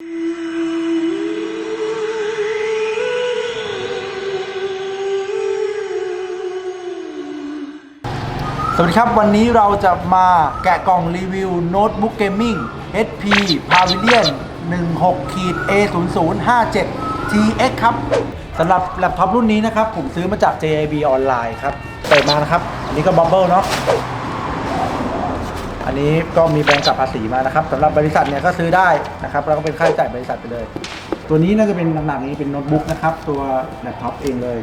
สวัสดีครับ วันนี้เราจะมาแกะกล่องรีวิวโน้ตบุ๊กเกมมิ่ง HP Pavilion 16ขีด A 0 0 5 7 TX ครับสำหรับแล็ปท็อปรุ่นนี้นะครับ ผมซื้อมาจาก JAB ออนไลน์ครับ เปิดมานะครับ อันนี้ก็บับเบิลเนาะ นี้ก็มีแบงกับภาษีมานะครับสำหรับบริษัทเนี่ยก็ซื้อได้นะครับแล้วก็เป็นค่าใช้จ่ายบริษัทไปเลย ตัวนี้น่าจะเป็นหนักๆนี้เป็นโน้ตบุ๊กนะครับ ตัวแล็ปท็อปเองเลย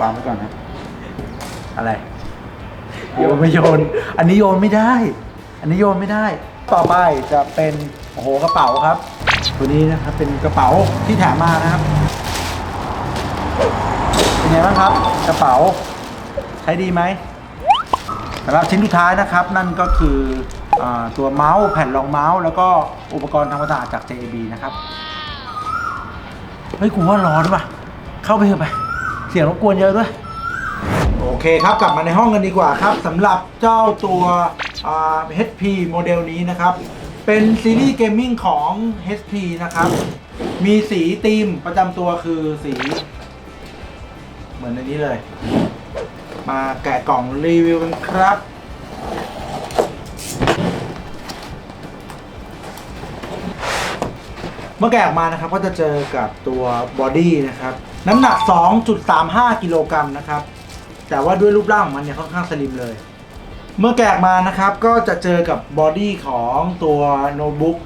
วางไว้ก่อนนะอะไรโยนไม่โยน อันนี้โยนไม่ได้ อันนี้โยนไม่ได้ ต่อไปจะเป็นโอ้โหกระเป๋าครับ ตัวนี้นะครับเป็นกระเป๋าที่แถมมานะครับเป็นไงบ้างครับ กระเป๋าใช้ดีไหม สำหรับชิ้นสุดท้ายนะครับนั่นก็คืออตัวเมาส์แผ่นรองเมาส์แล้วก็อุปกรณ์ทำความสะอาดจาก JAB นะครับเฮ้ยกูว่าร้อนว่ะ เข้าไปเถอะไป เสียงรบกวนเยอะด้วย โอเคครับกลับมาในห้องกันดีกว่าครับสำหรับเจ้าตัว HP โมเดลนี้นะครับ เป็นซีรีส์เกมมิ่งของ HP นะครับ มีสีธีมประจำตัวคือสี เหมือนในนี้เลย มาแกะกล่องรีวิวกันครับเมื่อแกะออกมานะครับก็จะเจอกับตัวบอดี้นะครับน้ำหนัก 2.35 กิโลกรัมนะครับ แต่ว่าด้วยรูปร่างของมันเนี่ยค่อนข้างสลิมเลย เมื่อแกะออกมานะครับก็จะเจอกับบอดี้ของตัวโน้ตบุ๊ก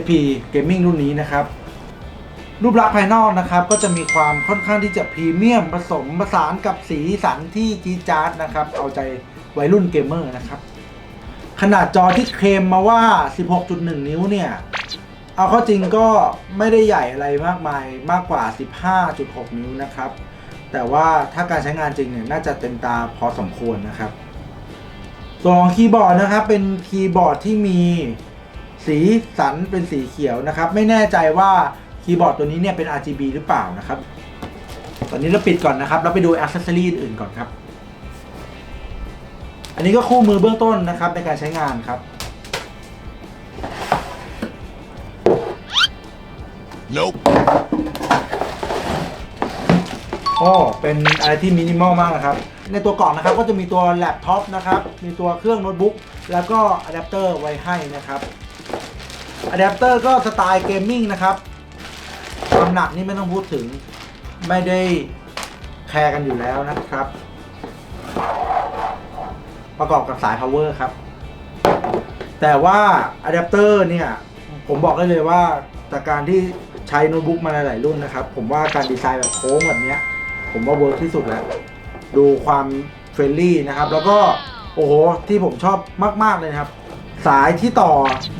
HP Gaming รุ่นนี้นะครับ รูปลักษณ์ภายนอกนะครับก็จะมีความค่อนข้างที่จะพรีเมียมผสมผสานกับสีสันที่จี๊ดจ๊าดนะครับ เอาใจวัยรุ่นเกมเมอร์นะครับ ขนาดจอที่เคลมมาว่า 16.1 นิ้วเนี่ย เอาเข้าจริงก็ไม่ได้ใหญ่อะไรมากมายมากกว่า 15.6 นิ้วนะครับ แต่ว่าถ้าการใช้งานจริงเนี่ยน่าจะเต็มตาพอสมควรนะครับส่วนของคีย์บอร์ดนะครับเป็นคีย์บอร์ดที่มีสีสันเป็นสีเขียวนะครับ ไม่แน่ใจว่า คีย์บอร์ดตัวนี้เนี่ยเป็น RGB หรือเปล่านะครับ ตอนนี้เราปิดก่อนนะครับแล้วไปดูอ c เซสซอรีอื่นก่อนครับ อันนี้ก็คู่มือเบื้องต้นนะครับในการใช้งานครับ Nope. โอ้เป็นอะไรที่มินิมอลมากนะครับ ในตัวกล่องนะครับก็จะมีตัวแล็ปท็อปนะครับ มีตัวเครื่องโน้ตบุ๊ก แล้วก็อะแดปเตอร์ไว้ให้นะครับอะแดปเตอร์ก็สไตล์เกมมิ่งนะครับ ความหนักนี่ไม่ต้องพูดถึงไม่ได้แคร์กันอยู่แล้วนะครับ ประกอบกับสาย power ครับ แต่ว่าอะแดปเตอร์เนี่ย ผมบอกได้เลยว่าจากการที่ใช้โน้ตบุ๊กมาหลาย ๆ รุ่นนะครับ ผมว่าการดีไซน์แบบโค้งแบบนี้ผมว่าเวิร์กที่สุดแล้ว ดูความเฟรนลี่นะครับ แล้วก็โอ้โหที่ผมชอบมาก ๆ เลยนะครับ สายที่ต่อ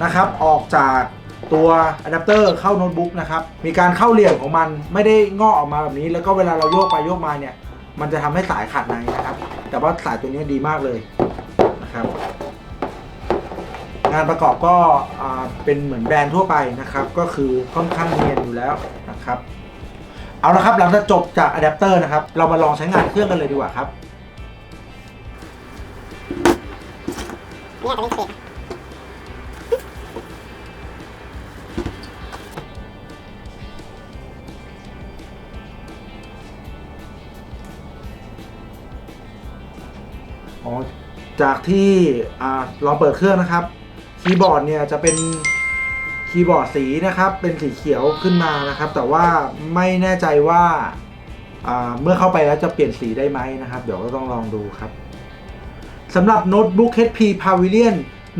นะครับออกจาก ตัวอะแดปเตอร์เข้าโน้ตบุ๊กนะครับมีการเข้าเหลี่ยมของมันไม่ได้งอกออกมาแบบนี้ แล้วก็เวลาเราโยกไปโยกมาเนี่ยมันจะทำให้สายขาดในนะครับ แต่ว่าสายตัวนี้ดีมากเลยนะครับ งานประกอบก็เป็นเหมือนแบรนด์ทั่วไปนะครับ ก็คือค่อนข้างเนียนอยู่แล้วนะครับ เอาละครับหลังจากจบจากอะแดปเตอร์นะครับ เรามาลองใช้งานเครื่องกันเลยดีกว่าครับเนี่ยเป็นเศษ จากที่ลองเปิดเครื่องนะครับคีย์บอร์ดเนี่ยจะเป็นคีย์บอร์ดสีนะครับ เป็นสีเขียวขึ้นมานะครับ แต่ว่าไม่แน่ใจว่าเมื่อเข้าไปแล้วจะเปลี่ยนสีได้ไหมนะครับ เดี๋ยวก็ต้องลองดูครับสำหรับโน้ตบุ๊ก HP Pavilion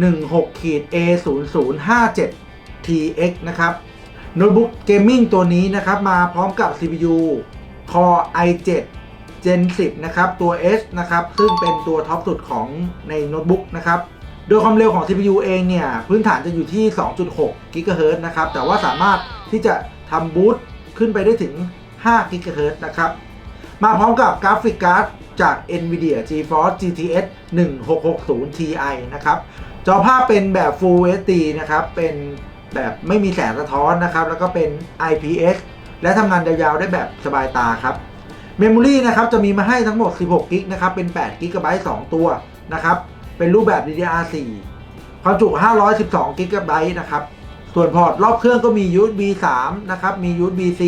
16ขีด A 0 0 5 7 TX นะครับโน้ตบุ๊กเกมมิ่งตัวนี้นะครับ มาพร้อมกับ CPU Core i7 Gen 10 นะครับ ตัว S นะครับ ซึ่งเป็นตัวท็อปสุดของในโน้ตบุ๊กนะครับ โดยความเร็วของ CPU เองเนี่ย พื้นฐานจะอยู่ที่ 2.6 GHz นะครับ แต่ว่าสามารถที่จะทำบูตขึ้นไปได้ถึง 5 GHz นะครับ มาพร้อมกับกราฟิกการ์ดจาก NVIDIA GeForce GTX 1660 Ti นะครับ จอภาพเป็นแบบ Full HD นะครับ เป็นแบบไม่มีแสงสะท้อนนะครับ แล้วก็เป็น IPS และทำงานยาวๆได้แบบสบายตาครับ เมมโมรีนะครับจะมีมาให้ทั้งหมด 16กิกนะครับเป็น8กิกะไบต์2ตัวนะครับเป็นรูปแบบ DDR4 ความจุ 512กิกะไบต์นะครับส่วนพอร์ตรอบเครื่องก็มี USB 3นะครับมี USB C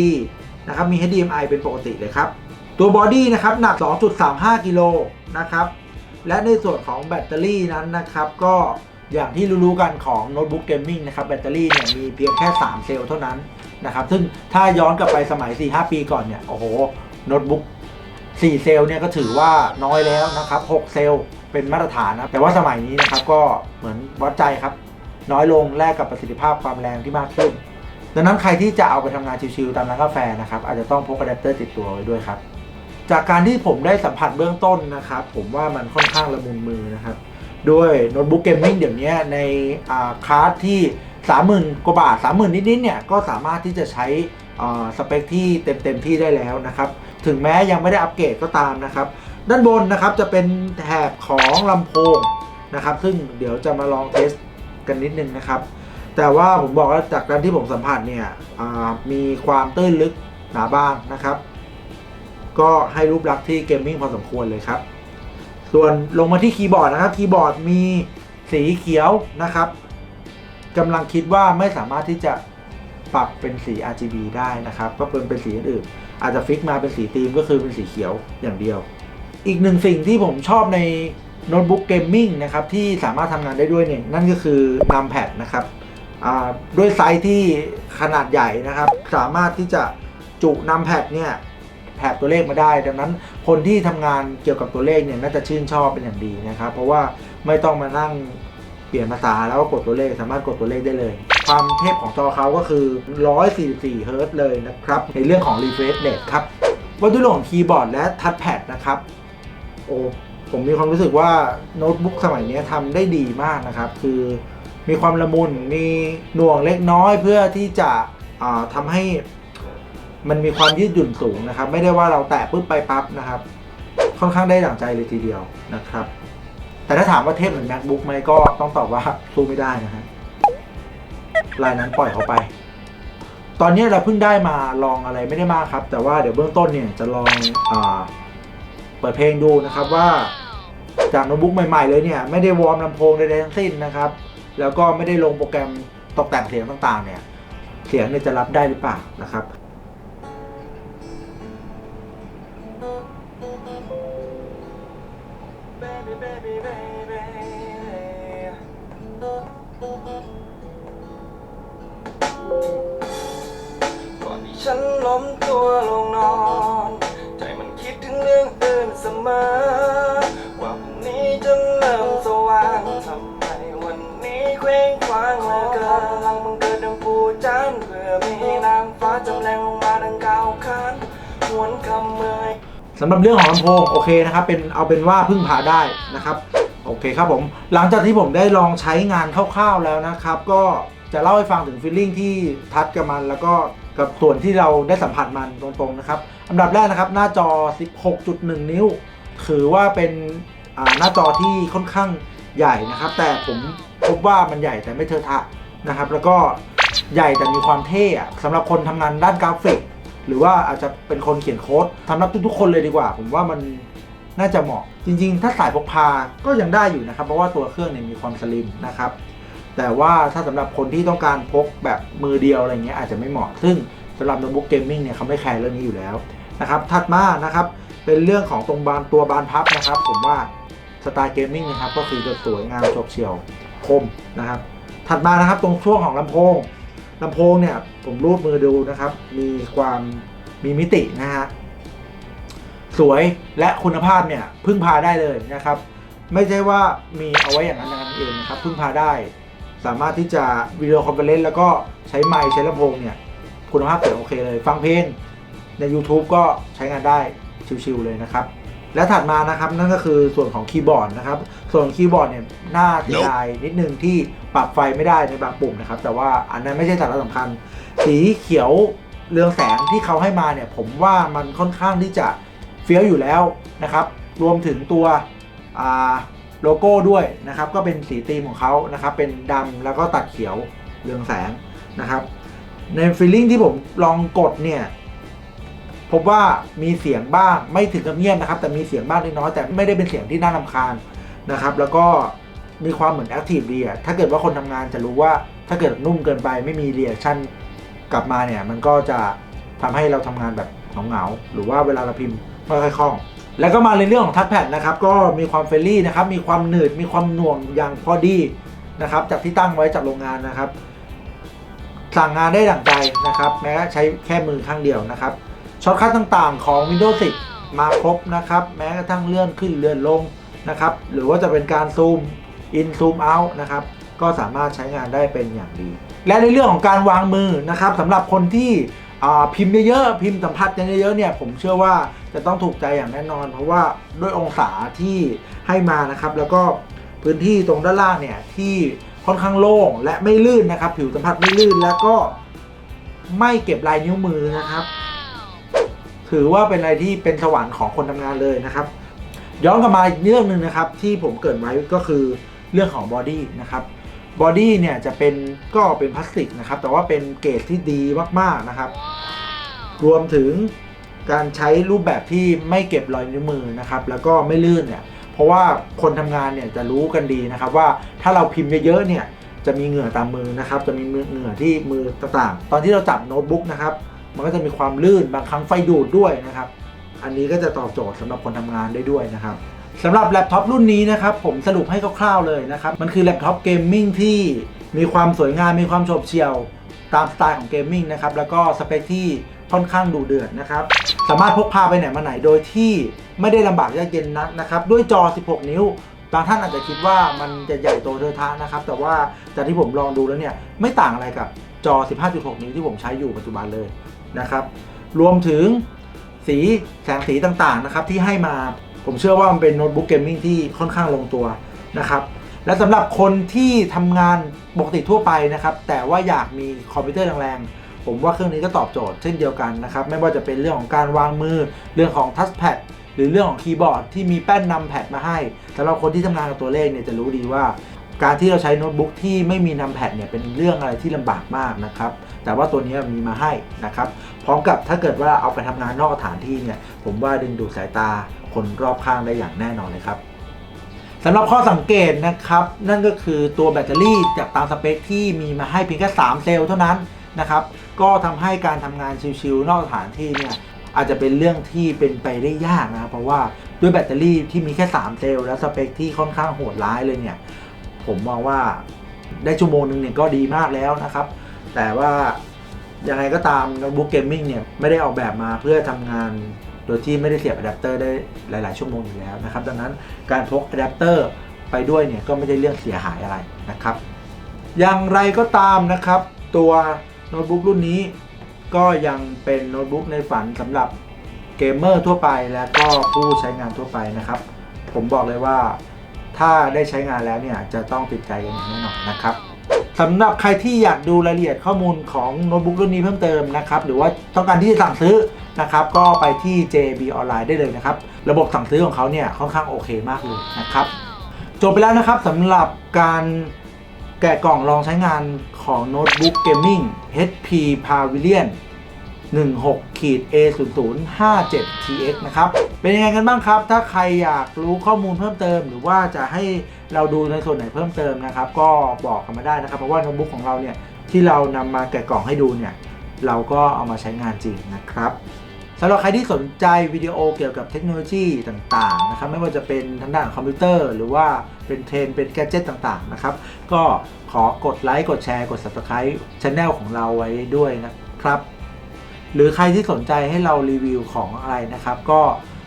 นะครับมี HDMI เป็นปกติเลยครับ ตัวบอดี้นะครับหนัก 2.35กิโลนะครับและในส่วนของแบตเตอรี่นั้นนะครับก็อย่างที่รู้ๆกันของโน้ตบุ๊กเกมมิ่งนะครับแบตเตอรี่เนี่ยมีเพียงแค่ 3 เซลล์เท่านั้นนะครับซึ่งถ้าย้อนกลับไปสมัย 4-5 ปีก่อนเนี่ยโอ้โห โน้ตบุ๊ก4เซลล์เนี่ยก็ถือว่าน้อยแล้วนะครับ6เซลล์เป็นมาตรฐานนะแต่ว่าสมัยนี้นะครับก็เหมือนวัดใจครับ น้อยลงแลกกับประสิทธิภาพความแรงที่มากขึ้น ดังนั้นใครที่จะเอาไปทำงานชิวๆตามร้านกาแฟนะครับอาจจะต้องพกอะแดปเตอร์ติดตัวไว้ด้วยครับ จากการที่ผมได้สัมผัสเบื้องต้นนะครับ ผมว่ามันค่อนข้างละมุนมือนะครับด้วยโน้ตบุ๊กเกมมิ่งเดี๋ยวนี้ในอ่าคลาสที่ 30,000 กว่าบาท 30,000 นิดๆเนี่ยก็สามารถที่จะใช้อ่าสเปคที่เต็มๆที่ได้แล้วนะครับ ถึงแม้ยังไม่ได้อัปเกรดก็ตามนะครับ ด้านบนนะครับจะเป็นแถบของลำโพงนะครับ ซึ่งเดี๋ยวจะมาลองเทสกันนิดนึงนะครับ แต่ว่าผมบอกว่าจากการที่ผมสัมผัสเนี่ยมีความตื้นลึกหนาบางนะครับ ก็ให้รูปลักษณ์ที่เกมมิ่งพอสมควรเลยครับ ส่วนลงมาที่คีย์บอร์ดนะครับ คีย์บอร์ดมีสีเขียวนะครับกำลังคิดว่าไม่สามารถที่จะ ปรับเป็นสี RGB ได้นะครับ ก็เป็นเป็นสีอื่นๆอาจจะฟิกมาเป็นสีธีมก็คือเป็นสีเขียวอย่างเดียว อีกหนึ่งสิ่งที่ผมชอบในโน้ตบุ๊กเกมมิ่งนะครับ ที่สามารถทำงานได้ด้วยเนี่ยนั่นก็คือนัมแพดนะครับด้วยไซส์ที่ขนาดใหญ่นะครับ สามารถที่จะจุนัมแพดเนี่ยแถบตัวเลขมาได้ ดังนั้นคนที่ทำงานเกี่ยวกับตัวเลขเนี่ยน่าจะชื่นชอบเป็นอย่างดีนะครับ เพราะว่าไม่ต้องมานั่งเปลี่ยนภาษาแล้วก็กดตัวเลขสามารถกดตัวเลขได้เลย ความเทพของจอเขาก็คือ 144เฮิร์ตซ์เลยนะครับ ในเรื่องของ refresh rate ครับวัตถุประสงค์ของคีย์บอร์ดและทัชแพดนะครับ โอ้ผมมีความรู้สึกว่าโน้ตบุ๊กสมัยนี้ทำได้ดีมากนะครับ คือมีความละมุนมีหน่วงเล็กน้อยเพื่อที่จะทำให้มันมีความยืดหยุ่นสูงนะครับ ไม่ได้ว่าเราแตะปุ๊บไปปั๊บนะครับ ค่อนข้างได้ดั่งใจเลยทีเดียวนะครับ แต่ถ้าถามว่าเทพเหมือน macbook ไหมก็ต้องตอบว่าสู้ไม่ได้นะฮะ รายนั้นปล่อยเขาไป ตอนนี้เราเพิ่งได้มาลองอะไรไม่ได้มากครับ แต่ว่าเดี๋ยวเบื้องต้นเนี่ยจะลองอาเปิดเพลงดูนะครับว่าจากโน้ตบุ๊กใหม่ ๆ เลยเนี่ย ไม่ได้วอร์มลำโพงใดๆทั้งสิ้นนะครับ แล้วก็ไม่ได้ลงโปรแกรมตกแต่งเสียงต่างๆ เนี่ย เสียงเนี่ยจะรับได้หรือเปล่านะครับ สำหรับเรื่องของลำโพงโอเคนะครับเป็นเอาเป็นว่าพึ่งพาได้นะครับโอเคครับผมหลังจากที่ผมได้ลองใช้งานคร่าวๆแล้วนะครับ ก็จะเล่าให้ฟังถึงฟีลลิ่งที่ทัดกับมัน แล้วก็กับส่วนที่เราได้สัมผัสมันตรงๆนะครับอันดับแรกนะครับหน้าจอ 16.1 นิ้ว ถือว่าเป็นหน้าจอที่ค่อนข้างใหญ่นะครับ แต่ผมพบว่ามันใหญ่แต่ไม่เทอะทะนะครับ แล้วก็ใหญ่แต่มีความเท่สำหรับคนทำงานด้านกราฟิก หรือว่าอาจจะเป็นคนเขียนโค้ดสำรับทุกๆคนเลยดีกว่า ผมว่ามันน่าจะเหมาะ จริงๆ ถ้าสายพกพาก็ยังได้อยู่นะครับ เพราะว่าตัวเครื่องเนี่ยมีความสลิมนะครับ แต่ว่าถ้าสำหรับคนที่ต้องการพกแบบมือเดียวอะไรเงี้ยอาจจะไม่เหมาะ ซึ่งสำหรับโน้ตบุ๊กเกมมิ่งเนี่ยเขาไม่แคร์เรื่องนี้อยู่แล้วนะครับ ถัดมานะครับเป็นเรื่องของตรงบานตัวบานพับนะครับ ผมว่าสไตล์เกมมิ่งนะครับก็คือจะสวยงามโฉบเฉียวคมนะครับ ถัดมานะครับตรงช่วงของลำโพง ลำโพงเนี่ยผมรูปมือดูนะครับ มีความมีมิตินะฮะสวยและคุณภาพเนี่ยพึ่งพาได้เลยนะครับ ไม่ใช่ว่ามีเอาไว้อย่างนั้นอย่างนั้นเองนะครับพึ่งพาได้ สามารถที่จะวิดีโอคอนเฟอเรนซ์แล้วก็ใช้ไมค์ใช้ลำโพงเนี่ยคุณภาพเสียงโอเคเลย ฟังเพลงใน YouTube ก็ใช้งานได้ชิวๆเลยนะครับ และถัดมานะครับนั่นก็คือส่วนของคีย์บอร์ดนะครับ ส่วนคีย์บอร์ดเนี่ยน่าเสียดายนิดนึงที่ปรับไฟไม่ได้ในบางปุ่มนะครับ แต่ว่าอันนั้นไม่ใช่สาระสำคัญ สีเขียวเรืองแสงที่เขาให้มาเนี่ย ผมว่ามันค่อนข้างที่จะเฟี้ยวอยู่แล้วนะครับ รวมถึงตัวโลโก้ด้วยนะครับ ก็เป็นสีธีมของเขานะครับ เป็นดำแล้วก็ตัดเขียวเรืองแสงนะครับ ในฟีลลิ่งที่ผมลองกดเนี่ย พบว่ามีเสียงบ้างไม่ถึงกับเงียบนะครับ แต่มีเสียงบ้างเล็กน้อยแต่ไม่ได้เป็นเสียงที่น่ารำคาญนะครับ แล้วก็มีความเหมือนแอคทีฟดีอะถ้าเกิดว่าคนทำงานจะรู้ว่าถ้าเกิดนุ่มเกินไปไม่มีเรียชั่นกลับมาเนี่ย มันก็จะทำให้เราทำงานแบบเหงาๆหรือว่าเวลาเราพิมพ์ไม่ค่อยคล่อง แล้วก็มาในเรื่องของทัชแพดนะครับ ก็มีความเฟรลี่นะครับ มีความหนืด มีความหน่วงอย่างพอดีนะครับ จากที่ตั้งไว้จากโรงงานนะครับ สั่งงานได้ดั่งใจนะครับ แม้ใช้แค่มือข้างเดียวนะครับ ช็อตคัทต่างๆของ Windows 10 มาครบนะครับ แม้กระทั่งเลื่อนขึ้นเลื่อนลงนะครับ หรือว่าจะเป็นการซูม in ซูม out นะครับ ก็สามารถใช้งานได้เป็นอย่างดี และในเรื่องของการวางมือนะครับสำหรับคนที่พิมพ์เยอะๆพิมพ์สัมผัสเยอะๆเนี่ยผมเชื่อว่าจะต้องถูกใจอย่างแน่นอน เพราะว่าด้วยองศาที่ให้มานะครับ แล้วก็พื้นที่ตรงด้านล่างเนี่ยที่ค่อนข้างโล่งและไม่ลื่นนะครับ ผิวสัมผัสไม่ลื่นแล้วก็ไม่เก็บลายนิ้วมือนะครับ ถือว่าเป็นอะไรที่เป็นสวรรค์ของคนทำงานเลยนะครับ ย้อนกลับมาอีกเรื่องหนึ่งนะครับ ที่ผมเกิดไว้ก็คือเรื่องของบอดี้นะครับบอดี้เนี่ยจะเป็นก็เป็นพลาสติกนะครับ แต่ว่าเป็นเกรดที่ดีมากๆนะครับ รวมถึงการใช้รูปแบบที่ไม่เก็บรอยนิ้วมือนะครับ แล้วก็ไม่ลื่นเนี่ย เพราะว่าคนทำงานเนี่ยจะรู้กันดีนะครับ ว่าถ้าเราพิมพ์เยอะๆเนี่ยจะมีเหงื่อตามมือนะครับ จะมีเหงื่อที่มือต่างๆ ตอนที่เราจับโน้ตบุ๊กนะครับ มันก็จะมีความลื่นบางครั้งไฟดูดด้วยนะครับ อันนี้ก็จะตอบโจทย์สำหรับคนทำงานได้ด้วยนะครับสำหรับแล็ปท็อปรุ่นนี้นะครับผมสรุปให้คร่าวๆเลยนะครับ มันคือแล็ปท็อปเกมมิ่งที่มีความสวยงามมีความโฉบเฉี่ยวตามสไตล์ของเกมมิ่งนะครับแล้วก็สเปคที่ค่อนข้างดูเดือดนะครับ สามารถพกพาไปไหนมาไหนโดยที่ไม่ได้ลำบากยากเย็นนักนะครับ ด้วยจอ 16 นิ้ว บางท่านอาจจะคิดว่ามันจะใหญ่โตเทอะทะนะครับ แต่ว่าจากที่ผมลองดูแล้วเนี่ย ไม่ต่างอะไรกับจอ 15.6 นิ้วที่ผมใช้อยู่ปัจจุบันเลย นะครับ รวมถึงสีแสงสีต่างๆนะครับที่ให้มาผมเชื่อว่ามันเป็นโน้ตบุ๊กเกมมิ่งที่ค่อนข้างลงตัวนะครับ และสำหรับคนที่ทำงานปกติทั่วไปนะครับ แต่ว่าอยากมีคอมพิวเตอร์แรงๆผมว่าเครื่องนี้ก็ตอบโจทย์เช่นเดียวกันนะครับ ไม่ว่าจะเป็นเรื่องของการวางมือเรื่องของทัชแพดหรือเรื่องของคีย์บอร์ดที่มีแป้นนำแพดมาให้สำหรับคนที่ทำงานกับตัวเลขเนี่ยจะรู้ดีว่า การที่เราใช้โน้ตบุ๊กที่ไม่มีนำแพดเนี่ยเป็นเรื่องอะไรที่ลำบากมากนะครับ แต่ว่าตัวนี้มีมาให้นะครับ พร้อมกับถ้าเกิดว่าเอาไปทำงานนอกสถานที่เนี่ยผมว่าดึงดูดสายตาคนรอบข้างได้อย่างแน่นอนเลยครับสำหรับข้อสังเกตนะครับ นั่นก็คือตัวแบตเตอรี่จากตามสเปคที่มีมาให้เพียงแค่ 3 เซลล์เท่านั้นนะครับ ก็ทำให้การทำงานชิวๆนอกสถานที่เนี่ยอาจจะเป็นเรื่องที่เป็นไปได้ยากนะเพราะว่าด้วยแบตเตอรี่ที่มีแค่ 3 เซลล์และสเปคที่ค่อนข้างโหดร้ายเลยเนี่ย ผมมองว่าได้ชั่วโมงหนึ่งเนี่ยก็ดีมากแล้วนะครับ แต่ว่ายังไงก็ตามโน้ตบุ๊กเกมมิ่งเนี่ยไม่ได้ออกแบบมาเพื่อทำงานโดยที่ไม่ได้เสียบอะแดปเตอร์ได้หลาย ๆ ชั่วโมงอยู่แล้วนะครับ ดังนั้นการพกอะแดปเตอร์ไปด้วยเนี่ยก็ไม่ใช่เรื่องเสียหายอะไรนะครับ อย่างไรก็ตามนะครับ ตัวโน้ตบุ๊กรุ่นนี้ ก็ยังเป็นโน้ตบุ๊กในฝันสำหรับเกมเมอร์ทั่วไปและก็ผู้ใช้งานทั่วไปนะครับ ผมบอกเลยว่า ถ้าได้ใช้งานแล้วเนี่ยจะต้องติดใจกันอย่างแน่นอนนะครับสำหรับใครที่อยากดูรายละเอียดข้อมูลของโน้ตบุ๊กรุ่นนี้เพิ่มเติมนะครับ หรือว่าต้องการที่จะสั่งซื้อนะครับ ก็ไปที่ JB ออนไลน์ได้เลยนะครับ ระบบสั่งซื้อของเขาเนี่ยค่อนข้างโอเคมากเลยนะครับ จบไปแล้วนะครับสำหรับการแกะกล่องลองใช้งานของโน้ตบุ๊กเกมมิ่ง HP Pavilion 16ขีด A 0 0 5 7 TX นะครับ เป็นยังไงกันบ้างครับ ถ้าใครอยากรู้ข้อมูลเพิ่มเติม หรือว่าจะให้เราดูในส่วนไหนเพิ่มเติมนะครับ ก็บอกกันมาได้นะครับ เพราะว่าโน้ตบุ๊กของเราเนี่ย ที่เรานำมาแกะกล่องให้ดูเนี่ย เราก็เอามาใช้งานจริงนะครับสำหรับใครที่สนใจวิดีโอเกี่ยวกับเทคโนโลยีต่างๆนะครับไม่ว่าจะเป็นทางด้านคอมพิวเตอร์ หรือว่าเป็นเทรนเป็นแกดเจิตต่างๆนะครับ ก็ขอกดไลค์กดแชร์กด subscribe channel ของเราไว้ด้วยนะครับ หรือใครที่สนใจให้เรารีวิวของอะไรนะครับ ก็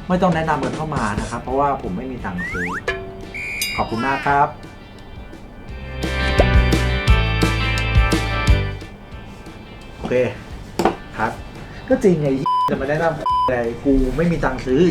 ไม่ต้องแนะนำกันเข้ามานะครับ เพราะว่าผมไม่มีตังค์ซื้อ ขอบคุณมากครับโอเคครับ ก็จริงไงจะมาแนะนำอะไรกูไม่มีตังค์ซื้อ